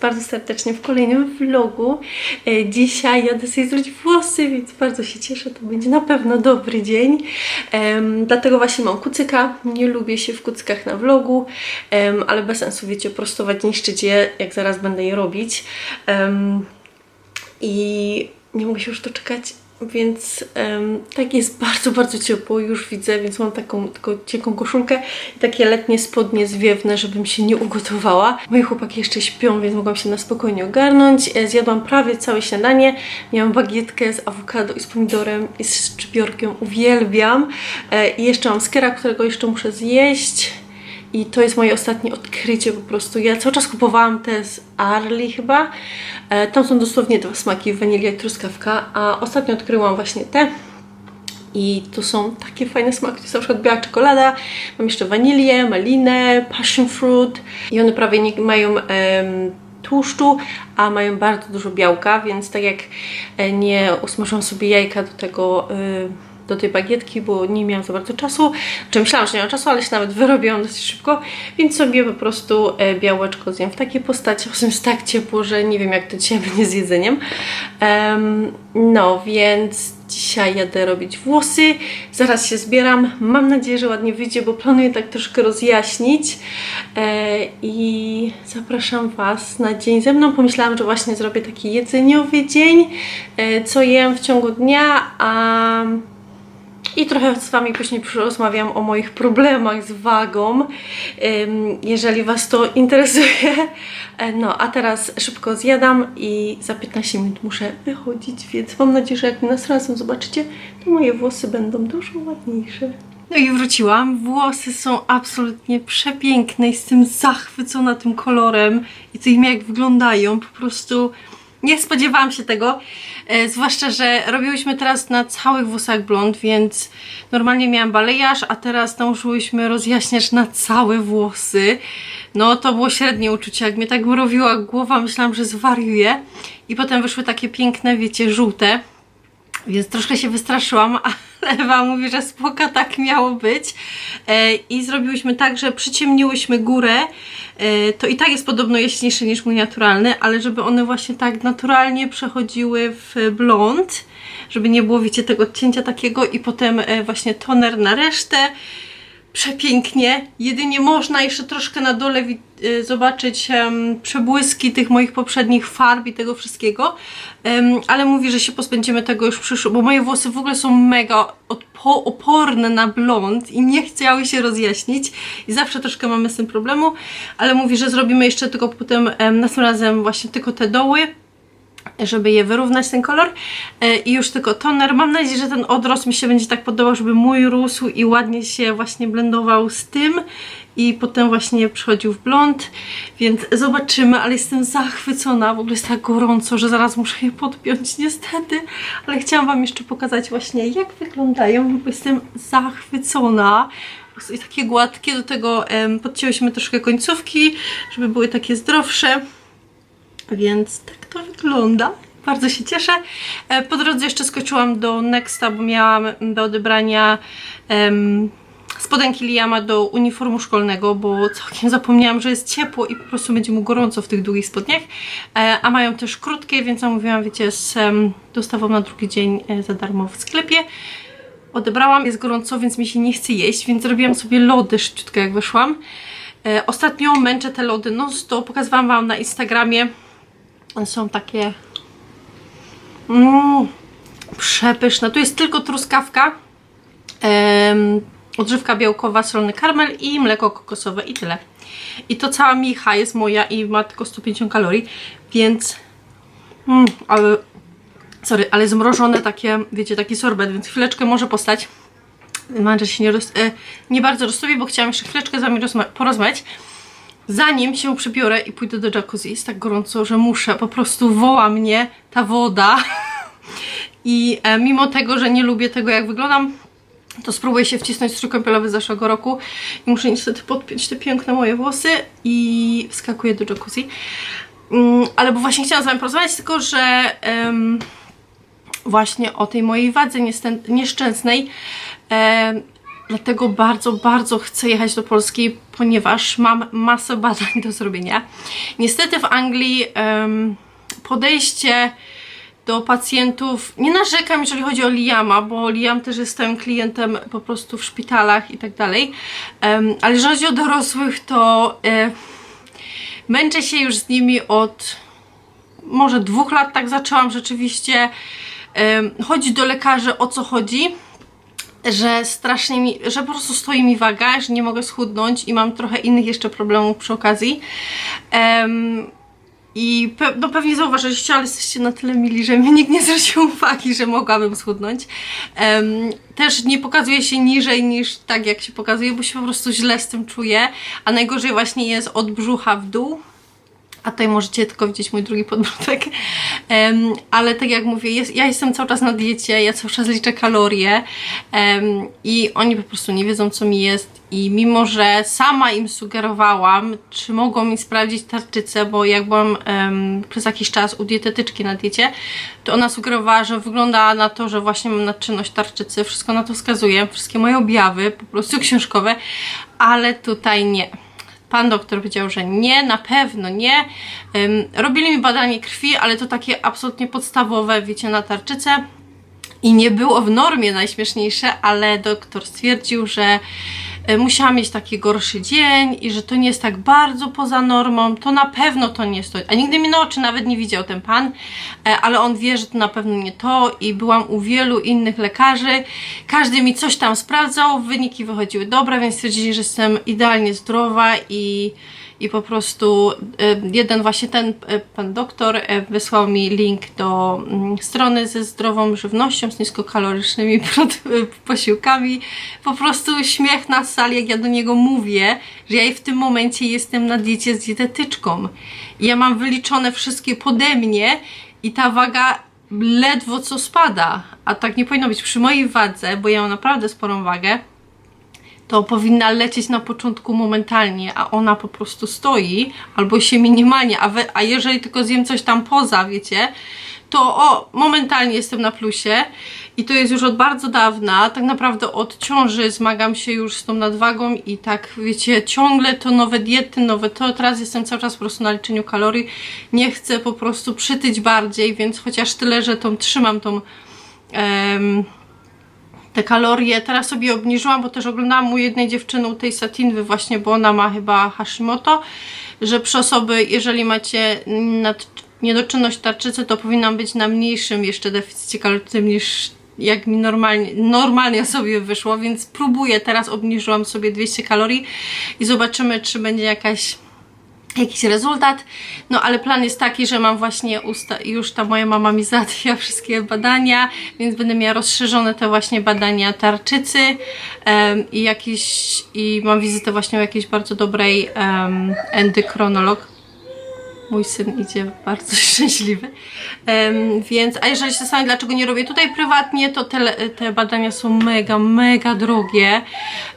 bardzo serdecznie w kolejnym vlogu. E, Dzisiaj jadę sobie zrobić włosy, więc bardzo się cieszę, to będzie na pewno dobry dzień. Em, dlatego właśnie mam kucyka, nie lubię się w kuckach na vlogu, em, ale bez sensu, wiecie, prostować, niszczyć je, jak zaraz będę je robić. Em, I nie mogę się już doczekać, więc em, tak jest bardzo, bardzo ciepło, już widzę, więc mam taką tylko cienką koszulkę i takie letnie spodnie zwiewne, żebym się nie ugotowała. Moi chłopaki jeszcze śpią, więc mogłam się na spokojnie ogarnąć. E, Zjadłam prawie całe śniadanie. Miałam bagietkę z awokado i z pomidorem i z szczypiorkiem. Uwielbiam. E, I jeszcze mam skera, którego jeszcze muszę zjeść. I to jest moje ostatnie odkrycie po prostu. Ja cały czas kupowałam te z Arli chyba. E, tam są dosłownie dwa smaki, wanilia i truskawka, a ostatnio odkryłam właśnie te. I to są takie fajne smaki, to jest na przykład biała czekolada, mam jeszcze wanilię, malinę, passion fruit i one prawie nie mają em, tłuszczu, a mają bardzo dużo białka, więc tak jak e, nie usmażyłam sobie jajka do tego, y, do tej bagietki, bo nie miałam za bardzo czasu, czy myślałam, że nie mam czasu, ale się nawet wyrobiłam dosyć szybko, więc sobie po prostu e, białeczko zjem w takiej postaci, tym jest tak ciepło, że nie wiem jak to dzisiaj będzie z jedzeniem. Em, no, więc dzisiaj jadę robić włosy, zaraz się zbieram, mam nadzieję, że ładnie wyjdzie, bo planuję tak troszkę rozjaśnić e, i zapraszam Was na dzień ze mną. Pomyślałam, że właśnie zrobię taki jedzeniowy dzień, e, co jem w ciągu dnia, a i trochę z Wami później porozmawiam o moich problemach z wagą, jeżeli Was to interesuje. E, No, a teraz szybko zjadam i za 15 minut muszę wychodzić, więc mam nadzieję, że jak nas razem zobaczycie, to moje włosy będą dużo ładniejsze. No i wróciłam. Włosy są absolutnie przepiękne. Jestem zachwycona tym kolorem i tym jak wyglądają. Po prostu nie spodziewałam się tego. E, zwłaszcza, że robiłyśmy teraz na całych włosach blond, więc normalnie miałam balejarz, a teraz nałożyłyśmy rozjaśniacz na całe włosy. No to było średnie uczucie. Jak mnie tak mrowiła głowa, myślałam, że zwariuję. I potem wyszły takie piękne, wiecie, żółte. Więc troszkę się wystraszyłam, ale Ewa mówi, że spoko tak miało być. E, I zrobiłyśmy tak, że przyciemniłyśmy górę. E, to i tak jest podobno jaśniejsze niż mój naturalny, ale żeby one właśnie tak naturalnie przechodziły w blond, żeby nie było, wiecie, tego odcięcia takiego i potem e, właśnie toner na resztę. Przepięknie. Jedynie można jeszcze troszkę na dole y, zobaczyć przebłyski tych moich poprzednich farb i tego wszystkiego. Ale mówi, że się pozbędziemy tego już przyszło, bo moje włosy w ogóle są mega oporne na blond i nie chciały się rozjaśnić i zawsze troszkę mamy z tym problemu, ale mówi, że zrobimy jeszcze tylko potem em, następnym razem właśnie tylko te doły żeby je wyrównać ten kolor E, i już tylko toner. Mam nadzieję, że ten odrost mi się będzie tak podobał, żeby mój rósł i ładnie się właśnie blendował z tym i potem właśnie przychodził w blond, więc zobaczymy, ale jestem zachwycona, w ogóle jest tak gorąco, że zaraz muszę je podpiąć niestety, ale chciałam Wam jeszcze pokazać właśnie jak wyglądają, bo jestem zachwycona. I takie gładkie, do tego em, podcięłyśmy troszkę końcówki, żeby były takie zdrowsze. Więc tak to wygląda. Bardzo się cieszę. E, Po drodze jeszcze skoczyłam do Nexta, bo miałam do odebrania em, spodenki Liama do uniformu szkolnego, bo całkiem zapomniałam, że jest ciepło i po prostu będzie mu gorąco w tych długich spodniach. E, a mają też krótkie, więc zamówiłam, wiecie, z dostawą na drugi dzień e, za darmo w sklepie. Odebrałam, jest gorąco, więc mi się nie chce jeść, więc zrobiłam sobie lody szybciutko jak weszłam. E, ostatnio męczę te lody non stop, pokazywałam Wam na Instagramie. One są takie mm, przepyszne. Tu jest tylko truskawka, em, odżywka białkowa, solony karmel i mleko kokosowe i tyle. I to cała micha jest moja i ma tylko 150 kalorii, więc mm, ale sorry, ale zmrożone takie, wiecie, taki sorbet, więc chwileczkę może postać. Mam że się nie, roz, e, nie bardzo rozstawię, bo chciałam jeszcze chwileczkę z Wami rozma- porozmawiać. Zanim się przebiorę i pójdę do jacuzzi, jest tak gorąco, że muszę, po prostu woła mnie ta woda. I e, mimo tego, że nie lubię tego, jak wyglądam, to spróbuję się wcisnąć strój kąpielowy z zeszłego roku i muszę niestety podpiąć te piękne moje włosy i wskakuję do jacuzzi. Mm, ale bo właśnie chciałam z Wami porozmawiać, tylko że em, właśnie o tej mojej wadze nieszczęsnej Dlatego bardzo, bardzo chcę jechać do Polski, ponieważ mam masę badań do zrobienia. Niestety w Anglii em, podejście do pacjentów, nie narzekam, jeżeli chodzi o Liama, bo Liam też jest klientem po prostu w szpitalach i tak dalej, Em, ale jeżeli chodzi o dorosłych, to e, męczę się już z nimi od może dwóch lat, tak zaczęłam rzeczywiście em, chodzić do lekarzy, o co chodzi że strasznie mi, że po prostu stoi mi waga, że nie mogę schudnąć i mam trochę innych jeszcze problemów przy okazji. Em, I pe no pewnie zauważyliście, ale jesteście na tyle mili, że mi nikt nie zwrócił uwagi, że mogłabym schudnąć. Em, też nie pokazuje się niżej niż tak jak się pokazuje, bo się po prostu źle z tym czuję. A najgorzej właśnie jest od brzucha w dół. A tutaj możecie tylko widzieć mój drugi podbródek. Em, ale tak jak mówię, jest, ja jestem cały czas na diecie, ja cały czas liczę kalorie em, i oni po prostu nie wiedzą, co mi jest. I mimo, że sama im sugerowałam, czy mogą mi sprawdzić tarczycę, bo jak byłam em, przez jakiś czas u dietetyczki na diecie, to ona sugerowała, że wygląda na to, że właśnie mam nadczynność tarczycy. Wszystko na to wskazuje, wszystkie moje objawy, po prostu książkowe, ale tutaj nie. Pan doktor powiedział, że nie, na pewno nie. Robili mi badanie krwi, ale to takie absolutnie podstawowe, wiecie, na tarczycę. I nie było w normie najśmieszniejsze, ale doktor stwierdził, że y, musiałam mieć taki gorszy dzień i że to nie jest tak bardzo poza normą, to na pewno to nie jest to. A nigdy mi na oczy nawet nie widział ten pan, e, ale on wie, że to na pewno nie to i byłam u wielu innych lekarzy. Każdy mi coś tam sprawdzał, wyniki wychodziły dobre, więc stwierdzili, że jestem idealnie zdrowa i i po prostu e, jeden właśnie ten e, pan doktor e, wysłał mi link do mm, strony ze zdrową żywnością, z niskokalorycznymi posiłkami. Po prostu śmiech na sali, jak ja do niego mówię, że ja w tym momencie jestem na diecie z dietetyczką. Ja mam wyliczone wszystkie pode mnie i ta waga ledwo co spada. A tak nie powinno być przy mojej wadze, bo ja mam naprawdę sporą wagę to powinna lecieć na początku momentalnie, a ona po prostu stoi albo się minimalnie, a, we, a jeżeli tylko zjem coś tam poza, wiecie, to o, momentalnie jestem na plusie i to jest już od bardzo dawna, tak naprawdę od ciąży zmagam się już z tą nadwagą i tak, wiecie, ciągle to nowe diety, nowe to, teraz jestem cały czas po prostu na liczeniu kalorii, nie chcę po prostu przytyć bardziej, więc chociaż tyle, że tą trzymam tą em, te kalorie. Teraz sobie obniżyłam, bo też oglądałam u jednej dziewczyny, u tej satinwy właśnie, bo ona ma chyba Hashimoto, że przy osoby, jeżeli macie nad, niedoczynność tarczycy, to powinnam być na mniejszym jeszcze deficycie kalorycznym niż jak mi normalnie, normalnie sobie wyszło, więc próbuję, teraz obniżyłam sobie 200 kalorii i zobaczymy, czy będzie jakaś jakiś rezultat. No ale plan jest taki, że mam właśnie usta już ta moja mama mi załatwiła wszystkie badania, więc będę miała rozszerzone te właśnie badania tarczycy em, i jakiś i mam wizytę właśnie u jakiejś bardzo dobrej um. Mój syn idzie bardzo szczęśliwy. Em, więc, a jeżeli się zastanawiam, dlaczego nie robię tutaj prywatnie, to te, te badania są mega, mega drogie.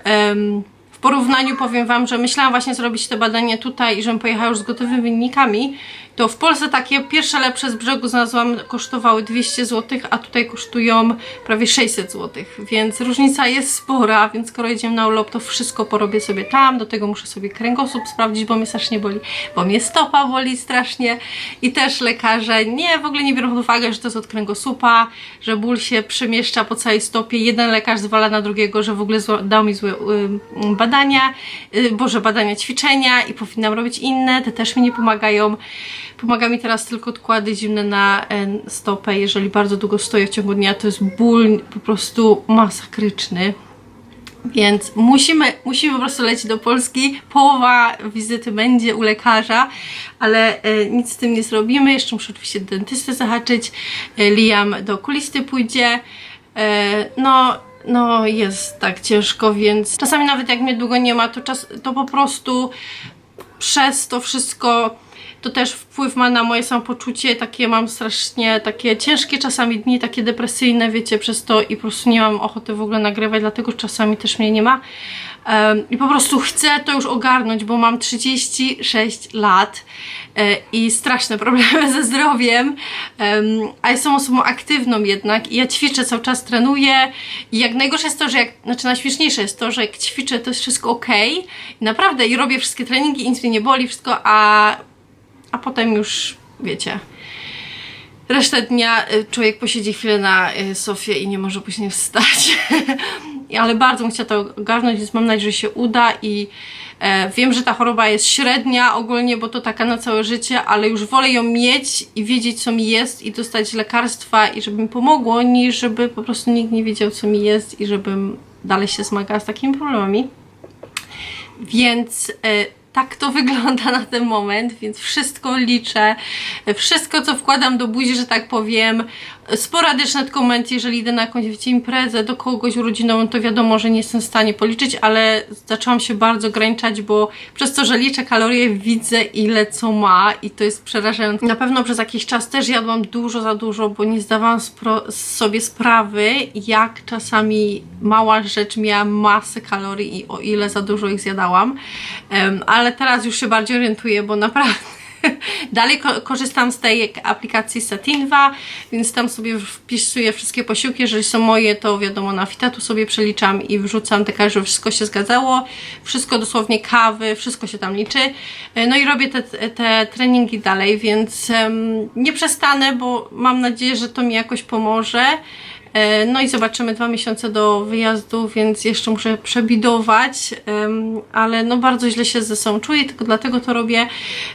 W porównaniu powiem Wam, że myślałam właśnie zrobić te badania tutaj i żebym pojechała już z gotowymi wynikami, to w Polsce takie pierwsze lepsze z brzegu znalazłam kosztowały 200 zł, a tutaj kosztują prawie 600 zł, więc różnica jest spora, więc skoro jedziemy na urlop, to wszystko porobię sobie tam, do tego muszę sobie kręgosłup sprawdzić, bo mnie strasznie boli, bo mnie stopa boli strasznie i też lekarze nie, w ogóle nie biorą pod uwagę, że to jest od kręgosłupa, że ból się przemieszcza po całej stopie, jeden lekarz zwala na drugiego, że w ogóle dał mi złe y, badania, y, boże badania ćwiczenia i powinnam robić inne, te też mi nie pomagają. Pomaga mi teraz tylko odkłady zimne na e, stopę, jeżeli bardzo długo stoję w ciągu dnia, to jest ból po prostu masakryczny. Więc musimy, musimy po prostu lecieć do Polski. Połowa wizyty będzie u lekarza, ale e, nic z tym nie zrobimy. Jeszcze muszę oczywiście do dentysty zahaczyć. E, Liam do okulisty pójdzie. E, no, no jest tak ciężko, więc czasami nawet jak mnie długo nie ma, to, czas, to po prostu przez to wszystko to też wpływ ma na moje samopoczucie, takie mam strasznie, takie ciężkie czasami dni, takie depresyjne, wiecie, przez to i po prostu nie mam ochoty w ogóle nagrywać, dlatego czasami też mnie nie ma. Em, I po prostu chcę to już ogarnąć, bo mam 36 lat e, i straszne problemy ze zdrowiem, em, a jestem osobą aktywną jednak i ja ćwiczę, cały czas trenuję. I jak najgorsze jest to, że jak, znaczy najśmieszniejsze jest to, że jak ćwiczę, to jest wszystko ok i naprawdę i robię wszystkie treningi nic mnie nie boli, wszystko, a, a potem już, wiecie, resztę dnia y, człowiek posiedzi chwilę na y, sofie i nie może później wstać. Ale bardzo bym chciała to ogarnąć, więc mam nadzieję, że się uda i e, wiem, że ta choroba jest średnia ogólnie, bo to taka na całe życie, ale już wolę ją mieć i wiedzieć, co mi jest i dostać lekarstwa i żeby mi pomogło, niż żeby po prostu nikt nie wiedział, co mi jest i żebym dalej się zmagała z takimi problemami. Więc e, tak to wygląda na ten moment, więc wszystko liczę, wszystko co wkładam do buzi, że tak powiem. Sporadyczne tylko momenty, jeżeli idę na jakąś wiecie, imprezę do kogoś urodzinową, to wiadomo, że nie jestem w stanie policzyć, ale zaczęłam się bardzo ograniczać, bo przez to, że liczę kalorie, widzę ile co ma i to jest przerażające. Na pewno przez jakiś czas też jadłam dużo za dużo, bo nie zdawałam sobie sprawy, jak czasami mała rzecz miała masę kalorii i o ile za dużo ich zjadałam. Em, ale teraz już się bardziej orientuję, bo naprawdę Dalej ko- korzystam z tej aplikacji Satinwa, więc tam sobie wpisuję wszystkie posiłki. Jeżeli są moje, to wiadomo, na Fitatu sobie przeliczam i wrzucam takie, że wszystko się zgadzało. Wszystko dosłownie kawy, wszystko się tam liczy. E, No i robię te, te treningi dalej, więc em, nie przestanę, bo mam nadzieję, że to mi jakoś pomoże. E, No i zobaczymy dwa miesiące do wyjazdu, więc jeszcze muszę przebidować, ale no bardzo źle się ze sobą czuję, tylko dlatego to robię.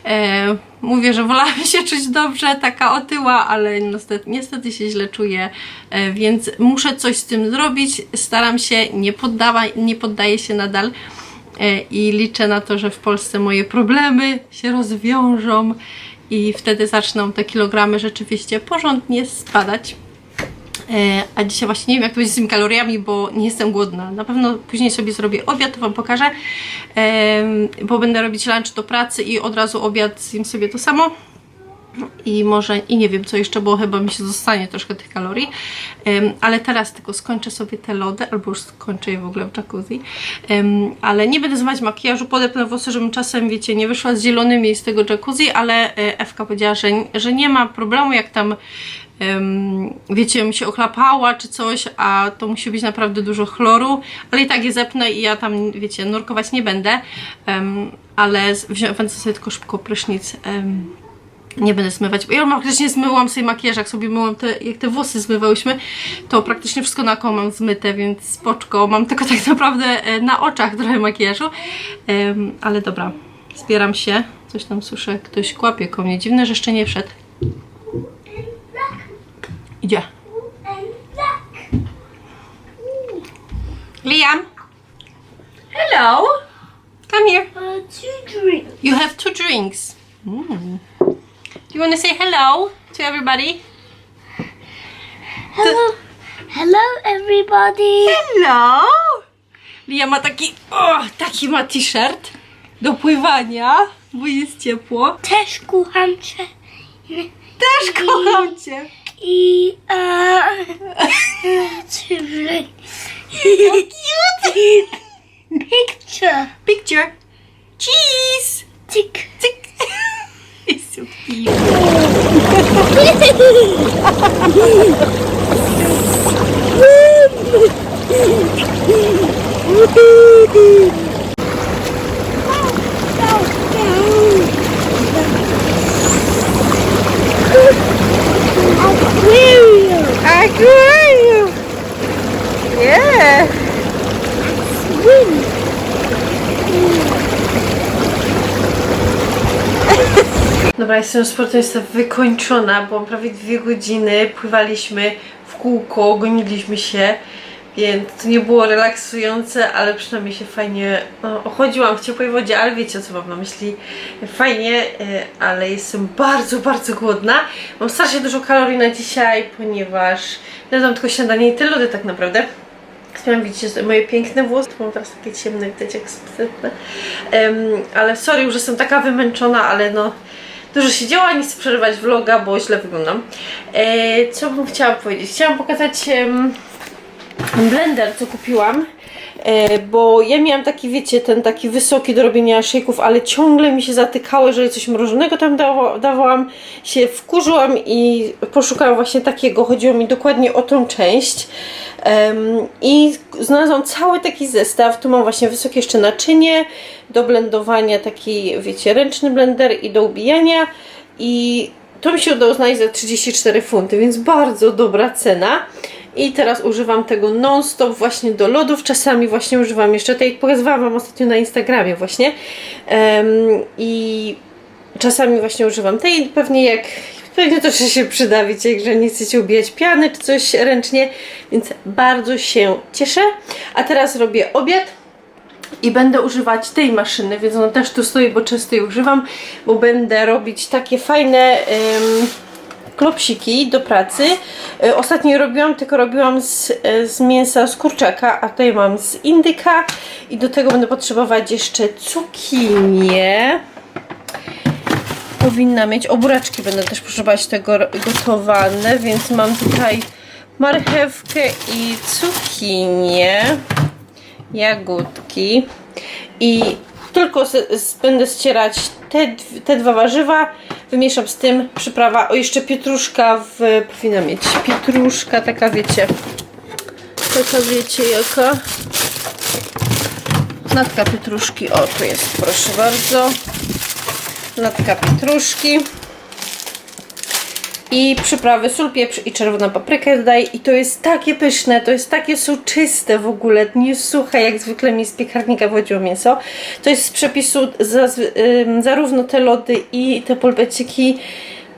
E, Mówię, że wolałabym się czuć dobrze, taka otyła, ale niestety, niestety się źle czuję, e, więc muszę coś z tym zrobić. Staram się, nie, poddawa, nie poddaję się nadal i liczę na to, że w Polsce moje problemy się rozwiążą i wtedy zaczną te kilogramy rzeczywiście porządnie spadać. E, A dzisiaj właśnie nie wiem, jak to będzie z tymi kaloriami, bo nie jestem głodna. Na pewno później sobie zrobię obiad, to Wam pokażę, bo będę robić lunch do pracy i od razu obiad zjem sobie to samo. I może, i nie wiem co jeszcze, bo chyba mi się zostanie troszkę tych kalorii. Ale teraz tylko skończę sobie te lody, albo już skończę je w ogóle w jacuzzi. Ale nie będę zmywać makijażu, podepnę włosy, żebym czasem, wiecie, nie wyszła z zielonymi z tego jacuzzi, ale e, Ewka powiedziała, że, że nie ma problemu, jak tam wiecie, mi się ochlapała czy coś, a to musi być naprawdę dużo chloru, ale i tak je zepnę i ja tam, wiecie, nurkować nie będę, ale z- wzią- wezmę sobie tylko szybko prysznic. nie będę zmywać, bo ja praktycznie zmyłam sobie makijaż, jak sobie myłam te, jak te włosy zmywałyśmy, to praktycznie wszystko na koło mam zmyte, więc spoczko, mam tylko tak naprawdę e, na oczach trochę makijażu, Em, ale dobra, zbieram się, coś tam słyszę, ktoś kłapie ko mnie, dziwne, że jeszcze nie wszedł. Idzie. Liam, hello, come here. Uh, two drinks. You have two drinks. Mm. You want to say hello to everybody? Hello. Hello, everybody. Hello! Lia ma taki, o, taki ma t-shirt do pływania, bo jest ciepło. Też kocham cię. Też kocham cię. E R cute picture. Picture. Cheese. Tick. Tick. it's so cute. Dobra, jestem wykończona, bo prawie dwie godziny pływaliśmy w kółko, goniliśmy się, więc to nie było relaksujące, ale przynajmniej się fajnie no, ochodziłam w ciepłej wodzie, ale wiecie o co mam na myśli. Fajnie, e, ale jestem bardzo, bardzo głodna. Mam strasznie dużo kalorii na dzisiaj, ponieważ jadłam tylko śniadanie i te lody tak naprawdę. Chciałam widzieć moje piękne włosy, mam teraz takie ciemne, widać jak sprytne. Um, ale sorry, już jestem taka wymęczona, ale no dużo się działa, nie chcę przerywać vloga, bo źle wyglądam. E, co bym chciała powiedzieć? Chciałam pokazać blender, co kupiłam. E, bo ja miałam taki, wiecie, ten taki wysoki do robienia szejków, ale ciągle mi się zatykały, że coś mrożonego tam dawa, dawałam, się wkurzyłam i poszukałam właśnie takiego, chodziło mi dokładnie o tą część. I znalazłam cały taki zestaw, tu mam właśnie wysokie jeszcze naczynie, do blendowania taki, wiecie, ręczny blender i do ubijania. I to mi się udało znaleźć za 34 funty, więc bardzo dobra cena. I teraz używam tego non-stop właśnie do lodów. Czasami właśnie używam jeszcze tej, pokazywałam Wam ostatnio na Instagramie właśnie. Em, I czasami właśnie używam tej. Pewnie jak Pewnie to się przyda, wiecie, że nie chcecie ubijać piany czy coś ręcznie, więc bardzo się cieszę. A teraz robię obiad i będę używać tej maszyny, więc ona też tu stoi, bo często jej używam, bo będę robić takie fajne klopsiki do pracy. E, Ostatnio robiłam, tylko robiłam z, e, z mięsa z kurczaka, a tutaj mam z indyka i do tego będę potrzebować jeszcze cukinię powinna mieć. Oburaczki będę też potrzebować tego gotowane, więc mam tutaj marchewkę i cukinię, jagódki i tylko z, z, będę ścierać te, te dwa warzywa, wymieszam z tym. Przyprawa, o jeszcze pietruszka w, powinna mieć, pietruszka taka wiecie, taka wiecie jaka, natka pietruszki, o tu jest proszę bardzo, natka pietruszki i przyprawy, sól, pieprz i czerwoną paprykę dodaję i to jest takie pyszne, to jest takie soczyste w ogóle, nie suche jak zwykle mi z piekarnika wchodziło mięso. To jest z przepisu zazwy- ym, zarówno te lody i te polpeciki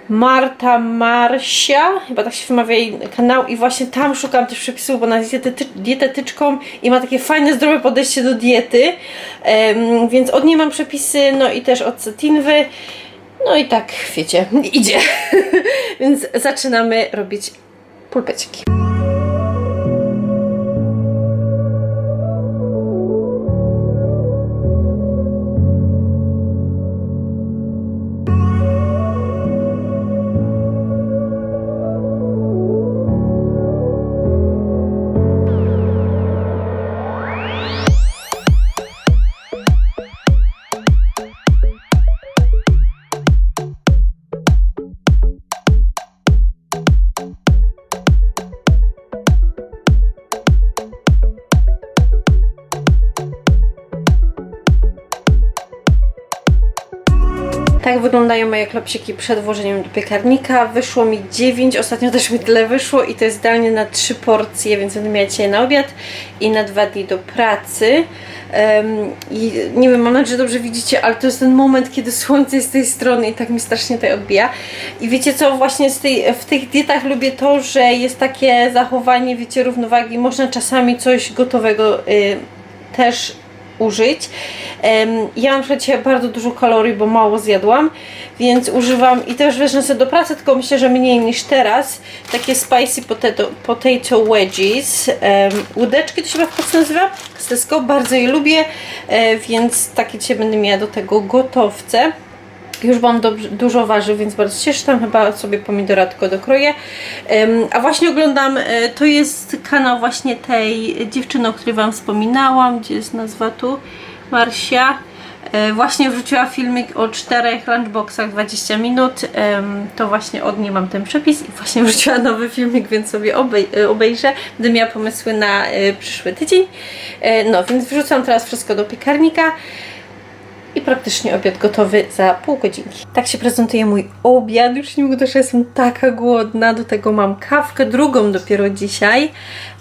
Marta Marsia, chyba tak się wymawia jej kanał i właśnie tam szukam też przepisów, bo ona jest dietety- dietetyczką i ma takie fajne, zdrowe podejście do diety, Em, więc od niej mam przepisy, no i też od Cetinwy. No i tak, wiecie, idzie. Więc zaczynamy robić pulpeciki. Moje klopsiki przed włożeniem do piekarnika. Wyszło mi 9, ostatnio też mi tyle wyszło i to jest idealnie na 3 porcje, więc będę miała dzisiaj na obiad i na 2 dni do pracy. Em, I nie wiem, mam nadzieję, że dobrze widzicie, ale to jest ten moment, kiedy słońce jest z tej strony i tak mi strasznie tutaj odbija. I wiecie co, właśnie tej, w tych dietach lubię to, że jest takie zachowanie, wiecie, równowagi. Można czasami coś gotowego y, też użyć. Ja mam przecież dzisiaj bardzo dużo kalorii, bo mało zjadłam, więc używam i też wezmę sobie do pracy, tylko myślę, że mniej niż teraz. Takie spicy potato, potato wedges. Łódeczki to się chyba w Polsce nazywa? Z Tesco. Bardzo je lubię, e, więc takie dzisiaj będę miała do tego gotowce. Już dobrze, dużo warzyw, więc bardzo się cieszę. Tam chyba sobie pomidora tylko dokroję. A właśnie oglądam, e, to jest kanał właśnie tej dziewczyny, o której Wam wspominałam, gdzie jest nazwa tu, Marsia. E, właśnie wrzuciła filmik o czterech lunchboxach 20 minut. To właśnie od niej mam ten przepis i właśnie wrzuciła nowy filmik, więc sobie e, obejrzę. Będę miała pomysły na przyszły tydzień. No, więc wrzucam teraz wszystko do piekarnika i praktycznie obiad gotowy za pół godzinki. Tak się prezentuje mój obiad. Już nie mogę, że jestem taka głodna. Do tego mam kawkę, drugą dopiero dzisiaj.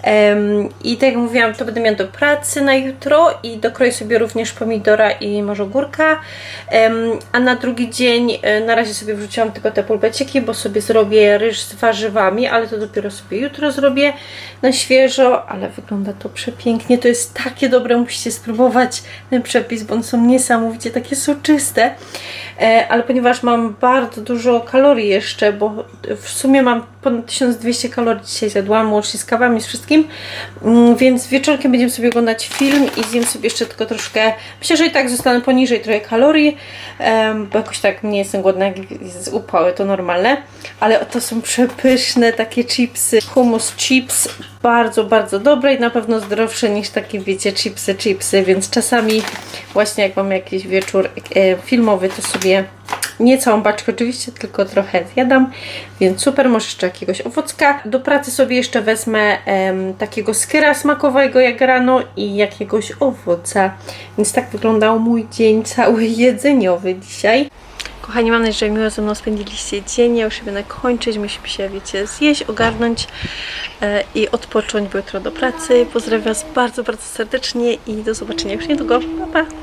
Em, I tak jak mówiłam, to będę miała do pracy na jutro i dokroję sobie również pomidora i może ogórka. Em, a na drugi dzień e, na razie sobie wrzuciłam tylko te pulpeciki, bo sobie zrobię ryż z warzywami, ale to dopiero sobie jutro zrobię na świeżo, ale wygląda to przepięknie. To jest takie dobre, musicie spróbować ten przepis, bo one są takie soczyste. E, ale ponieważ mam bardzo dużo kalorii jeszcze, bo w sumie mam ponad 1200 kalorii dzisiaj zjadłam, łącznie z kawami, z wszystkim, mm, więc wieczorkiem będziemy sobie oglądać film i zjem sobie jeszcze tylko troszkę, myślę, że i tak zostanę poniżej trochę kalorii, bo jakoś tak nie jestem głodna, jak z upały, to normalne, ale to są przepyszne takie chipsy, hummus chips, bardzo, bardzo dobre i na pewno zdrowsze niż takie, wiecie, chipsy, chipsy, więc czasami właśnie jak mam jakiś wieczór e, filmowy, to sobie nie całą paczkę oczywiście, tylko trochę zjadam, więc super, może jeszcze jakiegoś owocka. Do pracy sobie jeszcze wezmę em, takiego skyra smakowego jak rano i jakiegoś owoca, więc tak wyglądał mój dzień cały jedzeniowy dzisiaj. Kochani, mam nadzieję, że miło ze mną spędziliście dzień. Ja już będę kończyć. Musimy się, wiecie, zjeść, ogarnąć e, i odpocząć, bo jutro do pracy. Pozdrawiam Was bardzo, bardzo serdecznie i do zobaczenia już niedługo. Pa, pa!